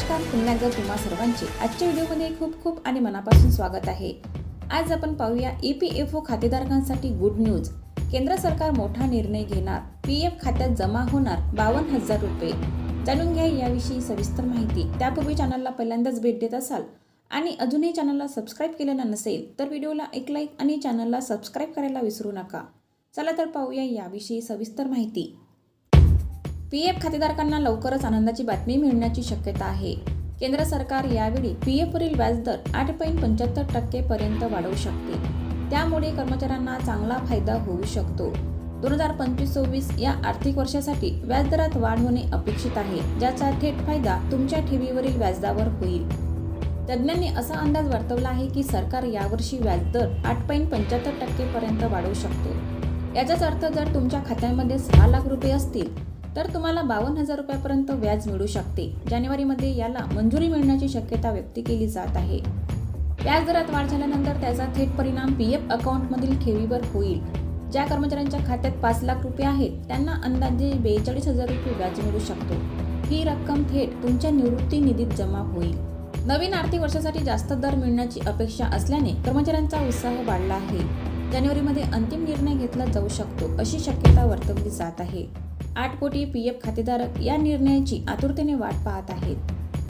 पुन्हा एकदा तुम्हा सर्वांचे आजच्या व्हिडिओमध्ये खूप खूप आणि मनापासून स्वागत आहे. आज आपण पाहूया ई पी एफ ओ खातेधारकांसाठी गुड न्यूज केंद्र सरकार मोठा निर्णय घेणार पी एफ खात्यात जमा होणार बावन्न हजार रुपये. जाणून घ्या याविषयी सविस्तर माहिती. त्यापूर्वी चॅनलला पहिल्यांदाच भेट देत असाल आणि अजूनही चॅनलला सबस्क्राईब केलेलं नसेल तर व्हिडिओला एक लाईक आणि चॅनलला सबस्क्राईब करायला विसरू नका. चला तर पाहूया याविषयी सविस्तर माहिती. पी एफ खातेधारकांना लवकरच आनंदाची बातमी मिळण्याची शक्यता आहे. केंद्र सरकार यावेळी पी एफवरील व्याजदर आठ पॉईंट पंच्याहत्तर टक्केपर्यंत वाढवू शकते. त्यामुळे कर्मचाऱ्यांना चांगला फायदा होऊ शकतो. दोन हजार पंचवीस सव्वीस या आर्थिक वर्षासाठी व्याजदरात वाढ होणे अपेक्षित आहे ज्याचा थेट फायदा तुमच्या ठेवीवरील व्याजदावर होईल. तज्ज्ञांनी असा अंदाज वर्तवला आहे की सरकार यावर्षी व्याजदर आठ पॉईंट पंच्याहत्तर टक्केपर्यंत वाढवू शकतो. याचाच अर्थ जर तुमच्या खात्यामध्ये सहा लाख रुपये असतील तर तुम्हाला बावन्न हजार रुपयापर्यंत व्याज मिळू शकते. जानेवारीमध्ये याला मंजुरी मिळण्याची शक्यता व्यक्त केली जात आहे. व्याजदरात वाढ झाल्यानंतर त्याचा थेट परिणाम पी एफ अकाउंटमधील ठेवीवर होईल. ज्या कर्मचाऱ्यांच्या खात्यात पाच लाख रुपये आहेत त्यांना अंदाजे बेचाळीस हजार रुपये व्याज मिळू शकतो. ही रक्कम थेट तुमच्या निवृत्ती निधीत जमा होईल. नवीन आर्थिक वर्षासाठी जास्त दर मिळण्याची अपेक्षा असल्याने कर्मचाऱ्यांचा उत्साह वाढला आहे. जानेवारीमध्ये अंतिम निर्णय घेतला जाऊ शकतो अशी शक्यता वर्तवली जात आहे. आठ कोटी पी एफ खातेधारक या निर्णयाची आतुरतेने वाट पाहत आहेत.